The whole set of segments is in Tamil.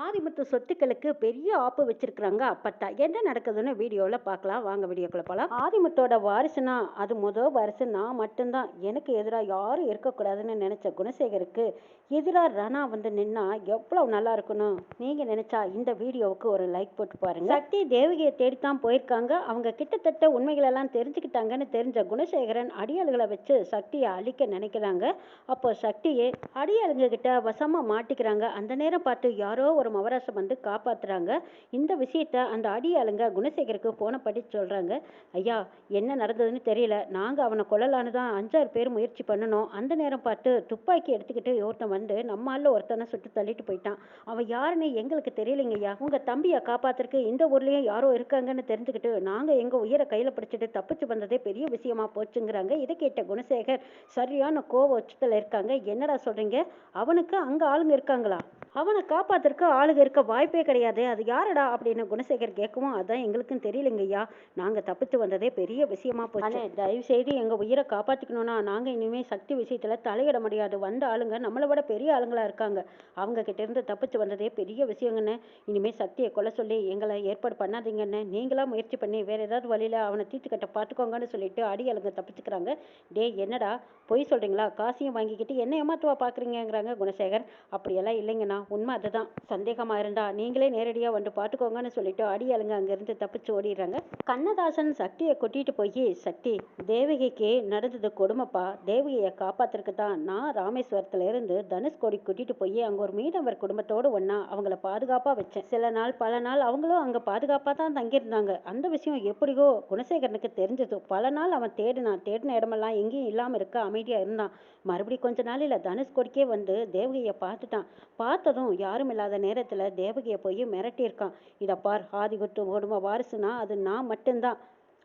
ஆதிமத்து சொத்துக்களுக்கு பெரிய ஆப்பு வச்சிருக்கிறாங்க அப்பத்தா. என்ன நடக்குதுன்னு வீடியோவில் பார்க்கலாம். வாங்க வீடியோக்குள்ள போகலாம் ஆதிமத்தோட வாரிசுனா அது முதல் வாரிசு நான் மட்டும்தான். எனக்கு எதிராக யாரும் இருக்கக்கூடாதுன்னு நினைச்ச குணசேகருக்கு எதிராக ரணா வந்து நின்னா எவ்வளவு நல்லா இருக்கணும் நீங்க நினைச்சா இந்த வீடியோவுக்கு ஒரு லைக் போட்டு பாருங்க. சக்தி தேவகியை தேடித்தான் போயிருக்காங்க. அவங்க கிட்டத்தட்ட உண்மைகளெல்லாம் தெரிஞ்சுக்கிட்டாங்கன்னு தெரிஞ்ச குணசேகரன் அடியாளுகளை வச்சு சக்தியை அழிக்க நினைக்கிறாங்க. அப்போ சக்தியே அடியாளுங்க கிட்ட வசமா மாட்டிக்கிறாங்க. அந்த நேரம் பார்த்து யாரோ ஒரு மவராசம் வந்து காப்பாத்துறாங்க. இந்த விஷயத்த அந்த அடியாளுங்க குணசேகருக்கு போன படி சொல்றாங்க. ஐயா என்ன நடந்ததுன்னு தெரியல. நாங்க அவனை கொல்லலான்னு தான் அஞ்சாறு பேர் முயற்சி பண்ணணும். அந்த நேரம் பார்த்து துப்பாக்கி எடுத்துக்கிட்டு ஒருத்தன் வந்து நம்மால ஒருத்தனை சுட்டு தள்ளிட்டு போயிட்டான். அவன் யாருன்னு எங்களுக்கு தெரியலைங்க ஐயா. உங்க தம்பியை காப்பாத்துறக்கு இந்த ஊர்லயும் யாரோ இருக்காங்கன்னு தெரிஞ்சுக்கிட்டு நாங்க எங்க உயிரை கையில பிடிச்சிட்டு தப்பிச்சு வந்ததே பெரிய விஷயமா போச்சுங்கிறாங்க. இதை கேட்ட குணசேகர் சரியான கோவ உச்சத்துல இருக்காங்க. என்னடா சொல்றீங்க? அவனுக்கு அங்க ஆளுங்க இருக்காங்களா? அவனை காப்பாத்துறக்கு ஆளுங்க இருக்க வாய்ப்பே கிடையாது அது யாரடா அப்படின்னு குணசேகர் கேட்கவும் அதான் எங்களுக்கும் தெரியலங்கய்யா. நாங்கள் நாங்க தப்பித்து வந்ததே பெரிய விஷயமா போச்சு. தயவு செய்து எங்க உயிரை காப்பாத்திக்கணும்னா நாங்க இனிமே சக்தி விஷயத்துல தலையிட முடியாது. வந்த ஆளுங்க நம்மளை விட பெரிய ஆளுங்களா இருக்காங்க. அவங்க கிட்ட இருந்து தப்பிச்சு வந்ததே பெரிய விஷயங்கன்னு இனிமே சக்தியை கொலை சொல்லி எங்களை ஏற்பாடு பண்ணாதீங்கன்னு நீங்களா முயற்சி பண்ணி வேற ஏதாவது வழியில அவனை தீர்த்துக்கட்ட பார்த்துக்கோங்கன்னு சொல்லிட்டு அடியாளுங்க தப்பிச்சுக்கிறாங்க. டேய் என்னடா? பொய் சொல்றீங்களா? காசையும் வாங்கிக்கிட்டு என்ன ஏமாத்துவா பாக்குறீங்கங்கிறாங்க குணசேகர். அப்படியெல்லாம் இல்லைங்கண்ணா. உண்மை அதுதான். சந்தேகமாக இருந்தா நீங்களே நேரடியாக வந்து பார்த்துக்கோங்கன்னு சொல்லிட்டு அடியாளுங்க அங்கேருந்து தப்பிச்சு ஓடிடுறாங்க. கண்ணதாசன் சக்தியை கொட்டிட்டு போய் சக்தி தேவகிக்கு நடந்தது கொடுமைப்பா. தேவகியை காப்பாத்துறதுக்கு தான் நான் ராமேஸ்வரத்துலேருந்து தனுஷ்கோடி கூட்டிட்டு போய் அங்கே ஒரு மீனவர் குடும்பத்தோடு ஒன்றா அவங்கள பாதுகாப்பாக வச்சேன். சில நாள் பல நாள் அவங்களும் அங்கே பாதுகாப்பாக தான் தங்கியிருந்தாங்க. அந்த விஷயம் எப்படியோ குணசேகரனுக்கு தெரிஞ்சது. பல நாள் அவன் தேடினான். தேடின இடமெல்லாம் எங்கேயும் இல்லாமல் இருக்க அமைதியாக இருந்தான். மறுபடியும் கொஞ்ச நாளில் தனுஷ்கோடிக்கே வந்து தேவகியை பார்த்துட்டான். பார்த்ததும் யாரும் இல்லாத நேரத்தில் தேவகியை போய் மிரட்டியிருக்கான். இதை பார் ஆதி குட்டு குடும்ப வாரிசுனா? அது நான் மட்டும்தான்.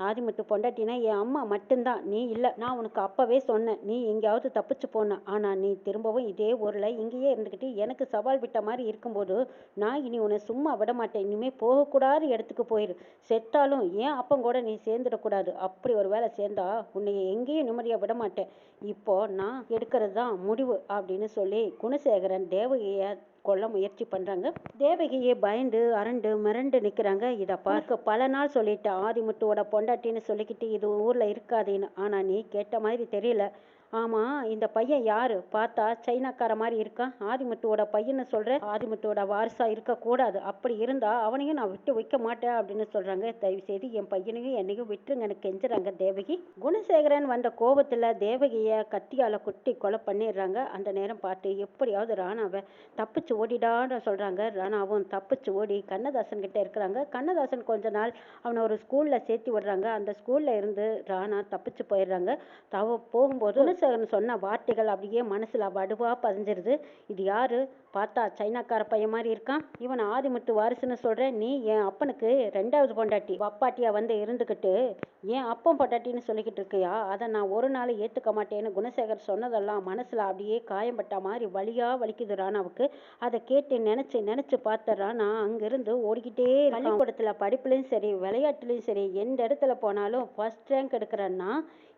ஆதி ஆதிமுத்து பொண்டாட்டினா என் அம்மா மட்டும்தான். நீ இல்லை நான் உனக்கு அப்போவே சொன்னேன். நீ எங்கேயாவது தப்பிச்சு போன. ஆனால் நீ திரும்பவும் இதே ஊரில் இங்கேயே இருந்துக்கிட்டு எனக்கு சவால் விட்ட மாதிரி இருக்கும்போது நான் இனி உன்னை சும்மா விட மாட்டேன். இனிமேல் போகக்கூடாத இடத்துக்கு போயிரு. செத்தாலும் ஏன் அப்பம் கூட நீ சேர்ந்துடக்கூடாது? அப்படி ஒரு வேலை சேர்ந்தா உன்னை எங்கேயும் நிம்மதியாக விட மாட்டேன். இப்போ நான் எடுக்கிறது தான் முடிவு அப்படின்னு சொல்லி குணசேகரன் தேவகியை கொல்ல முயற்சி பண்றாங்க. தேவகியை பயந்து அரண்டு மிரண்டு நிக்கிறாங்க. இதை பார்க்க பல நாள் சொல்லிட்டு ஆதிமுத்துவோட பொண்டாட்டின்னு சொல்லிக்கிட்டு இது ஊர்ல இருக்காதுன்னு. ஆனா நீ கேட்ட மாதிரி தெரியல. ஆமா இந்த பையன் யாரு? பார்த்தா சைனாக்கார மாதிரி இருக்கான் ஆதிமுத்துவோட பையன்னு சொல்ற ஆதிமுத்துவோட வாரிசா இருக்க கூடாது. அப்படி இருந்தா அவனையும் நான் விட்டு வைக்க மாட்டேன் அப்படின்னு சொல்றாங்க. தயவு செய்து என் பையனையும் என்னையும் விட்டுருங்க. எனக்கு கெஞ்சுறாங்க தேவகி. குணசேகரன் வந்த கோபத்துல தேவகிய கத்தியால குட்டி கொலை பண்ணிடுறாங்க. அந்த நேரம் பார்த்து எப்படியாவது ராணாவை தப்பிச்சு ஓடிடான்னு சொல்றாங்க. ராணாவும் தப்பிச்சு ஓடி கண்ணதாசன் கிட்ட இருக்கிறாங்க. கண்ணதாசன் கொஞ்ச நாள் அவனை ஒரு ஸ்கூல்ல சேர்த்து விடுறாங்க. அந்த ஸ்கூல்ல இருந்து ராணா தப்பிச்சு போயிடுறாங்க. தவ போகும்போது குணசேகரன் சொன்ன வார்த்தைகள் அப்படியே மனசில் வடுவாக பதிஞ்சிருது. இது யாரு? பார்த்தா சைனாக்கார பையன் மாதிரி இருக்கான். இவன் ஆதிமுத்து வாரிசுன்னு சொல்கிறேன் நீ என் அப்பனுக்கு ரெண்டாவது பொண்டாட்டி அப்பாட்டியா வந்து இருந்துக்கிட்டு என் அப்பன் பொண்டாட்டின்னு சொல்லிக்கிட்டு இருக்கியா? அதை நான் ஒரு நாள் ஏற்றுக்க மாட்டேன்னு குணசேகர் சொன்னதெல்லாம் மனசில் அப்படியே காயம்பட்ட மாதிரி வலியா வலிக்குது ராணாவுக்கு. அதை கேட்டு நினச்சி நினச்சி பார்த்த ராணா அங்கிருந்து ஓடிக்கிட்டே பள்ளிக்கூடத்தில் படிப்புலையும் சரி விளையாட்டுலையும் சரி எந்த இடத்துல போனாலும் ஃபஸ்ட் ரேங்க் எடுக்கிறன்னா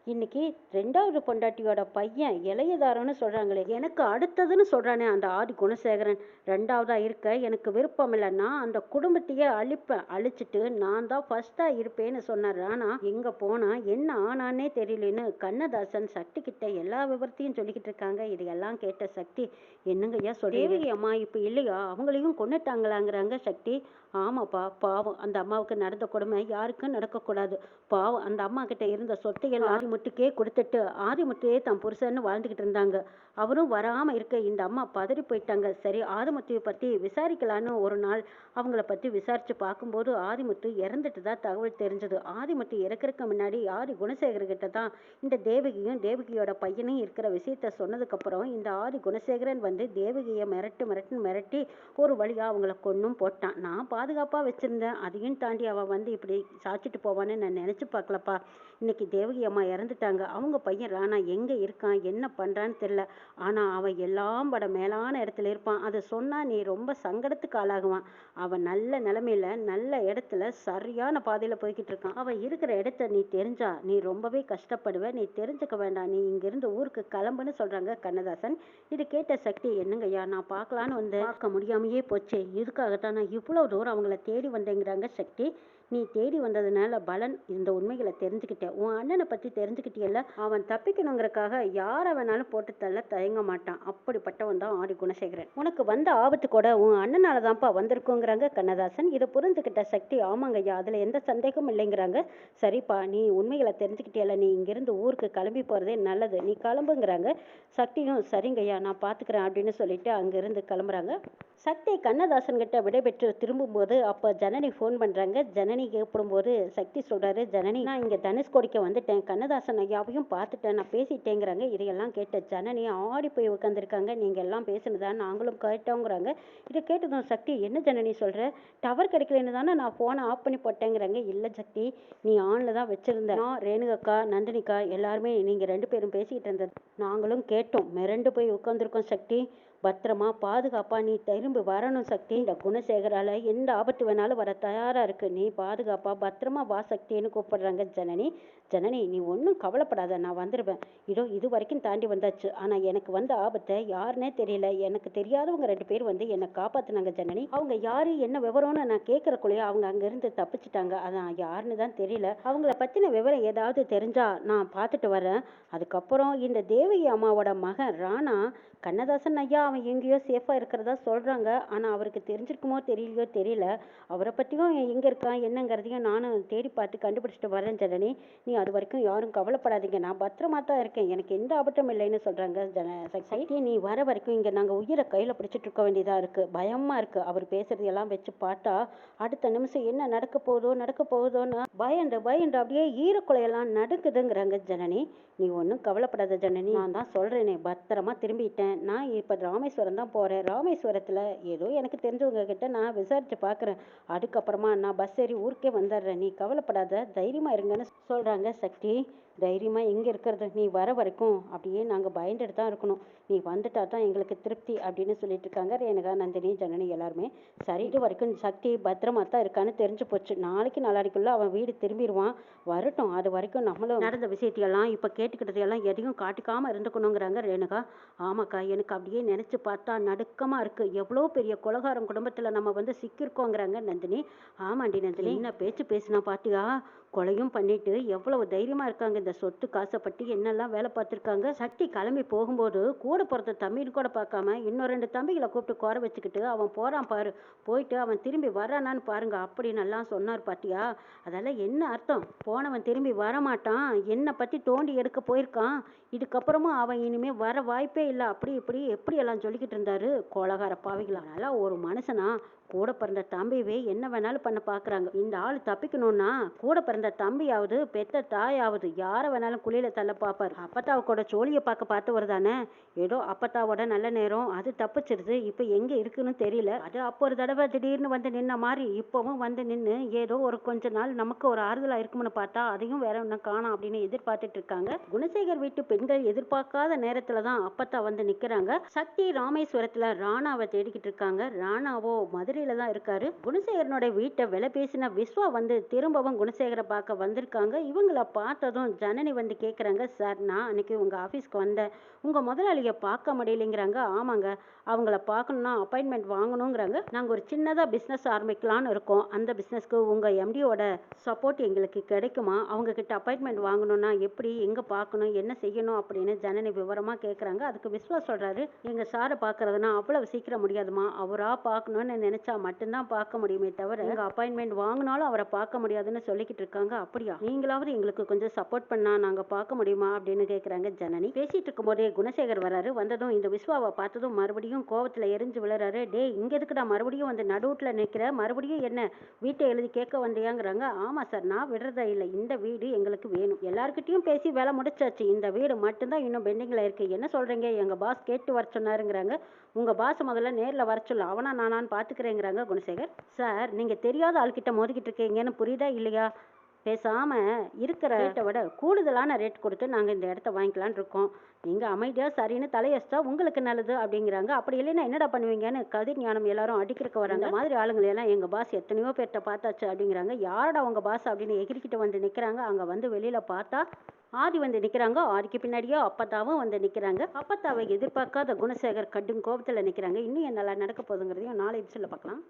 இன்னைக்கு ரெண்டாவது பொண்டாட்டியோட பையன் இளையதாரன்னு சொல்கிறாங்களே எனக்கு அடுத்ததுன்னு சொல்கிறானே அந்த ஆதி குணசேகரன். ரெண்டாவதாக இருக்க எனக்கு விருப்பம் இல்லை நான் அந்த குடும்பத்தையே அழிப்பேன் அழிச்சிட்டு நான் தான் ஃபஸ்ட்டாக இருப்பேன்னு சொன்னார். ஆனால் எங்கே போனால் என்ன ஆனானே தெரியலன்னு கண்ணதாசன் சக்தி கிட்ட எல்லா விவரத்தையும் சொல்லிக்கிட்டு இருக்காங்க. இதையெல்லாம் கேட்ட சக்தி என்னங்க ஐயா சொல்றீங்க அம்மா இப்போ இல்லையா? அவங்களையும் கொண்டுட்டாங்களாங்கிறாங்க சக்தி. ஆமாப்பா பாவம் அந்த அம்மாவுக்கு நடந்த கொடுமை யாருக்கும் நடக்கக்கூடாது. பாவம் அந்த அம்மா கிட்ட இருந்த சொத்தைகள் ஆதிமுத்துக்கே கொடுத்துட்டு ஆதிமுத்தையே தன் புருஷன்னு வாழ்ந்துகிட்டு இருந்தாங்க. அவரும் வராமல் இருக்க இந்த அம்மா பதறி போயிட்டாங்க. சரி ஆதிமுத்துவை பற்றி விசாரிக்கலான்னு ஒரு நாள் அவங்கள பற்றி விசாரித்து பார்க்கும்போது ஆதிமுத்து இறந்துட்டு தான் தகவல் தெரிஞ்சது. ஆதிமுத்து இறக்கறதுக்கு முன்னாடி ஆதி குணசேகர்கிட்ட தான் இந்த தேவகியும் தேவகியோட பையனும் இருக்கிற விஷயத்த சொன்னதுக்கப்புறம் இந்த ஆதி குணசேகரன் வந்து தேவகியை மிரட்டு மிரட்டுன்னு மிரட்டி ஒரு வழியாக அவங்கள கொன்னும் போட்டான். நான் பாதுகாப்பாக வச்சுருந்தேன். அதையும் தாண்டி அவன் வந்து இப்படி சாச்சிட்டு போவான்னு நான் நினச்சி பார்க்கலப்பா. இன்னைக்கு தேவகி அம்மா இறந்துட்டாங்க. அவங்க பையன் ராணா எங்க இருக்கான்? என்ன பண்றான்னு தெரியல. ஆனால் அவன் எல்லாம் பட மேலான இடத்துல இருப்பான். அதை சொன்னால் நீ ரொம்ப சங்கடத்துக்கு ஆளாகுவான். அவன் நல்ல நிலமையில நல்ல இடத்துல சரியான பாதையில் போய்கிட்டு இருக்கான். அவன் இருக்கிற இடத்த நீ தெரிஞ்சா நீ ரொம்பவே கஷ்டப்படுவ. நீ தெரிஞ்சுக்க வேண்டாம். நீ இங்கிருந்து ஊருக்கு கிளம்புன்னு சொல்கிறாங்க கண்ணதாசன். இது கேட்ட சக்தி என்னங்கய்யா நான் பார்க்கலான்னு வந்து பார்க்க முடியாமையே போச்சே. இதுக்காகத்தான் நான் இவ்வளோ தூரம் அவங்கள தேடி வந்தேங்கிறாங்க சக்தி. நீ தேடி வந்ததுனால பலன் இந்த உண்மைகளை தெரிஞ்சுக்கிட்டேன் உன் அண்ணனை பற்றி தெரிஞ்சுக்கிட்டியல்ல? அவன் தப்பிக்கணுங்கிறக்காக யாரை வேணாலும் போட்டு தள்ள தயங்க மாட்டான். அப்படிப்பட்டவன் தான் ஆடி குணசேகரன். உனக்கு வந்த ஆபத்து கூட உன் அண்ணனால தான்ப்பா வந்திருக்குங்கிறாங்க கண்ணதாசன். இதை புரிஞ்சுக்கிட்ட சக்தி ஆமாங்கய்யா அதில் எந்த சந்தேகமும் இல்லைங்கிறாங்க. சரிப்பா நீ உண்மைகளை தெரிஞ்சுக்கிட்டியல்ல. நீ இங்கிருந்து ஊருக்கு கிளம்பி போகிறதே நல்லது. நீ கிளம்புங்கிறாங்க. சக்தியும் சரிங்கய்யா நான் பார்த்துக்கிறேன் அப்படின்னு சொல்லிட்டு அங்கிருந்து கிளம்புறாங்க. சக்தி கண்ணதாசன் கிட்ட விடைபெற்று திரும்பும்போது அப்போ ஜனனி ஃபோன் பண்ணுறாங்க ஜனனி கூப்பிடும்போது சக்தி சொல்கிறாரு ஜனனி நான் இங்கே தனுஷ்கோடிக்கு வந்துட்டேன். கண்ணதாசன் ஐயாவையும் பார்த்துட்டேன். நான் பேசிட்டேங்கிறாங்க. இதையெல்லாம் கேட்ட ஜனனி ஆடி போய் உட்காந்துருக்காங்க நீங்கள் எல்லாம் பேசுனதா நாங்களும் கேட்டோங்கிறாங்க. இதை கேட்டதும் சக்தி என்ன ஜனனி சொல்கிற டவர் கிடைக்கலன்னு தானே நான் ஃபோனை ஆஃப் பண்ணி போட்டேங்கிறாங்க. இல்லை சக்தி நீ ஆனில் தான் வச்சுருந்தேன் நான் ரேணுகக்கா நந்தினிக்கா எல்லாருமே நீங்கள் ரெண்டு பேரும் பேசிக்கிட்டு இருந்தது. நாங்களும் கேட்டோம். மிரண்டு போய் உட்காந்துருக்கோம் சக்தி. பத்திரமா பாதுகாப்பா நீ திரும்பி வரணும் சக்தி. இந்த குணசேகரால எந்த ஆபத்து வேணாலும் வர தயாரா இருக்கு. நீ பாதுகாப்பா பத்திரமா வா சக்தின்னு கூப்பிடுறாங்க ஜனனி. ஜனனி நீ ஒன்றும் கவலைப்படாத நான் வந்துடுவேன் இதோ இது வரைக்கும் தாண்டி வந்தாச்சு. ஆனால் எனக்கு வந்த ஆபத்தை யாருன்னே தெரியல. எனக்கு தெரியாதவங்க ரெண்டு பேர் வந்து என்னை காப்பாத்துனாங்க ஜனனி. அவங்க யாரு என்ன விவரம்னு நான் கேட்கறக்குள்ளேயே அவங்க அங்கேருந்து தப்பிச்சிட்டாங்க. அதான் யாருன்னு தான் தெரியல. அவங்கள பற்றின விவரம் ஏதாவது தெரிஞ்சா நான் பார்த்துட்டு வரேன். அதுக்கப்புறம் இந்த தேவகி அம்மாவோட மகன் ராணா கண்ணதாசன் ஐயா அவன் எங்கேயோ சேஃபாக இருக்கிறதா சொல்கிறாங்க ஆனால் அவருக்கு தெரிஞ்சிருக்குமோ தெரியலையோ தெரியல. அவரை பற்றியும் எங்கே இருக்கான் என்னங்கிறதையும் நானும் தேடி பார்த்து கண்டுபிடிச்சிட்டு வரேன் ஜனனி. நீ அது வரைக்கும் யாரும் கவலைப்படாதீங்க. நான் பத்திரமா தான் இருக்கேன். எனக்கு எந்த ஆபட்டம் இல்லைன்னு சொல்கிறாங்க ஜன சக்தி. நீ வர வரைக்கும் இங்கே நாங்கள் உயிரை கையில் பிடிச்சிட்டு இருக்க வேண்டியதாக இருக்குது பயமாக இருக்குது அவர் பேசுறது எல்லாம் வச்சு பார்த்தா அடுத்த நிமிஷம் என்ன நடக்க போகுதோ நடக்க போகுதோன்னு பயந்து பயந்து அப்படியே ஈரக்குலையெல்லாம் நடக்குதுங்கிறாங்க ஜனனி. நீ ஒன்றும் கவலைப்படாத ஜனனி. நான் தான் சொல்கிறேனே பத்திரமா திரும்பிட்டேன். நான் இப்போ ராமேஸ்வரம் தான் போகிறேன் ராமேஸ்வரத்தில் ஏதோ எனக்கு தெரிஞ்சவங்க கிட்ட நான் விசாரிச்சு பார்க்குறேன் அதுக்கப்புறமா நான் பஸ் ஏறி ஊருக்கே வந்துடுறேன். நீ கவலைப்படாத தைரியமாக இருங்கன்னு சொல்கிறாங்க சக்தி. தைரியமாக எங்கே இருக்கிறது? நீ வர வரைக்கும் அப்படியே நாங்கள் பயந்துட்டு தான் இருக்கணும். நீ வந்துட்டா தான் எங்களுக்கு திருப்தி அப்படின்னு சொல்லிட்டு இருக்காங்க. ரேணுகா நந்தினி ஜனனி எல்லாருமே. சரி இது வரைக்கும் சக்தி பத்திரமா தான் இருக்கான்னு தெரிஞ்சு போச்சு. நாளைக்கு நாளாடிக்குள்ள அவன் வீடு திரும்பிடுவான் வரட்டும். அது வரைக்கும் நம்மளும் நடந்த விஷயத்தையெல்லாம் இப்போ கேட்டுக்கிட்டதையெல்லாம் எதையும் காட்டிக்காம இருந்துக்கணுங்கிறாங்க ரேணுகா. ஆமாக்கா எனக்கு அப்படியே நினச்சி பார்த்தா நடுக்கமாக இருக்குது எவ்வளோ பெரிய கொலகாரம் குடும்பத்தில் நம்ம வந்து சிக்கியிருக்கோங்கிறாங்க நந்தினி. ஆமாண்டி நந்தினி என்ன பேச்சு பேசினா பாத்தியா? கொலையும் பண்ணிட்டு எவ்வளவு தைரியமா இருக்காங்க இந்த சொத்து காசைப்பட்டு என்னெல்லாம் வேலை பார்த்துருக்காங்க? சக்தி கிளம்பி போகும்போது கூட பிறந்த தம்பின்னு கூட பார்க்காம இன்னும் ரெண்டு தம்பிகளை கூப்பிட்டு குறை வச்சுக்கிட்டு அவன் போகிறான் பாரு போயிட்டு அவன் திரும்பி வரானான்னு பாருங்க அப்படின்னு எல்லாம் சொன்னார் பாத்தியா? அதெல்லாம் என்ன அர்த்தம்? போனவன் திரும்பி வரமாட்டான். என்னை பற்றி தோண்டி எடுக்க போயிருக்கான். இதுக்கப்புறமும் அவன் இனிமேல் வர வாய்ப்பே இல்லை. அப்படி இப்படி எப்படி எல்லாம் சொல்லிக்கிட்டு இருந்தாரு? கோலகார பாவிகளானால ஒரு மனுஷனா கூட பிறந்த தம்பிவே என்ன வேணாலும் பண்ண பார்க்குறாங்க இந்த ஆள் தப்பிக்கணும்னா கூட பிறந்த தம்பியாவது பெத்த தாயாவது யாரை வேணாலும் குழியில் தள்ள பார்ப்பார் அப்பத்தாவு கூட சோழியை பார்க்க பார்த்து தானே? ஏதோ அப்பத்தாவோட நல்ல நேரம் அது தப்பிச்சிருது இப்போ எங்கே இருக்குன்னு தெரியல. அது அப்போ ஒரு தடவை திடீர்னு வந்து நின்ன மாதிரி இப்போவும் வந்து நின்று ஏதோ ஒரு கொஞ்ச நாள் நமக்கு ஒரு ஆறுதலாக இருக்கும்னு பார்த்தா அதையும் வேற ஒன்றும் காணும் அப்படின்னு எதிர்பார்த்துட்டு இருக்காங்க. குணசேகர் வீட்டு பெண்கள் எதிர்பார்க்காத நேரத்தில் தான் அப்பத்தா வந்து நிக்கிறாங்க. சக்தி ராமேஸ்வரத்துல ராணாவை தேடிக்கிட்டு இருக்காங்க. ராணாவோ மதுரை மதுரையில தான் இருக்காரு. குணசேகரனோட வீட்டை விலை பேசின விஸ்வா வந்து திரும்பவும் குணசேகரை பார்க்க வந்திருக்காங்க. இவங்கள பார்த்ததும் ஜனனி வந்து கேட்குறாங்க சார் நான் அன்னைக்கு உங்க ஆஃபீஸ்க்கு வந்தேன். உங்க முதலாளியை பார்க்க முடியலைங்கிறாங்க. ஆமாங்க. அவங்கள பார்க்கணுன்னா அப்பாயின்மெண்ட் வாங்கணுங்கிறாங்க. நாங்கள் ஒரு சின்னதாக பிஸ்னஸ் ஆரம்பிக்கலான்னு இருக்கோம். அந்த பிஸ்னஸ்க்கு உங்கள் எம்டியோட சப்போர்ட் எங்களுக்கு கிடைக்குமா? அவங்க கிட்ட அப்பாயின்மெண்ட் வாங்கணும்னா எப்படி எங்கே பார்க்கணும் என்ன செய்யணும்? அப்படின்னு ஜனனி விவரமாக கேட்குறாங்க அதுக்கு விஸ்வா சொல்கிறாரு எங்கள் சாரை பார்க்கறதுனா அவ்வளவு சீக்கிரம் முடியாதுமா. அவராக பார்க்கணும்னு நினச்சா மட்டும்தான் பார்க்க முடியுமே தவிர எங்கள் அப்பாயின்மெண்ட் வாங்கினாலும் அவரை பார்க்க முடியாதுன்னு சொல்லிக்கிட்டு இருக்காங்க. அப்படியா? நீங்களாவது எங்களுக்கு கொஞ்சம் சப்போர்ட் பண்ணா நாங்கள் பார்க்க முடியுமா? அப்படின்னு கேட்குறாங்க ஜனனி. பேசிட்டு இருக்கும்போதே குணசேகர் வராரு வந்ததும் இந்த விஸ்வாவை பார்த்ததும் மறுபடியும் கோவத்துல எரிஞ்சு விழுறாரு. டேய் இங்க எதுக்குடா மறுபடியும் வந்து நடுவுட்ல நிக்கிற? மறுபடியும் என்ன வீட்டை எழுதி கேட்க வந்தியாங்கிறாங்க. ஆமா சார் நான் விடுறதா இல்லை. இந்த வீடு எங்களுக்கு வேணும். எல்லாருக்கிட்டையும் பேசி வேலை முடிச்சாச்சு. இந்த வீடு மட்டும்தான் இன்னும் பெண்டிங்ல இருக்கு. என்ன சொல்றீங்க? எங்க பாஸ் கேட்டு வர சொன்னாருங்கிறாங்க. உங்க பாஸ் முதல்ல நேர்ல வர சொல்லு. அவனா நானான்னு அப்படிங்கிறாங்க குணசேகர். சார் நீங்க தெரியாத ஆள்கிட்ட மோதிக்கிட்டு இருக்கீங்கன்னு புரியுதா இல்லையா? பேசாம இருக்கிற ரேட்டை விட கூடுதலான ரேட் கொடுத்து நாங்கள் இந்த இடத்த வாங்கிக்கலாம்னு இருக்கோம். நீங்கள் அமைதியாக சரின்னு தலையசிட்டா உங்களுக்கு நல்லது அப்படிங்கிறாங்க. அப்படி இல்லைன்னா என்னடா பண்ணுவீங்கன்னு கதிர் ஞானம் எல்லாரும் அடிக்கிறக்க வராங்க. இந்த மாதிரி ஆளுங்களை எல்லாம் எங்கள் பாஸ் எத்தனையோ பேர்கிட்ட பார்த்தாச்சு அப்படிங்கிறாங்க. யாரடா உங்கள் பாஸ் அப்படின்னு எகிரிக்கிட்டு வந்து நிற்கிறாங்க அங்கே வந்து வெளியில் பார்த்தா ஆதி வந்து நிற்கிறாங்க ஆதிக்கு பின்னாடியோ அப்பத்தாவும் வந்து நிற்கிறாங்க அப்பத்தாவை எதிர்பார்க்காத குணசேகர் கடும் கோபத்தில் நிற்கிறாங்க இன்னும் என்னெல்லாம் நடக்க போகுதுங்கிறதையும் நாளை எபிசோடில் பார்க்கலாம்.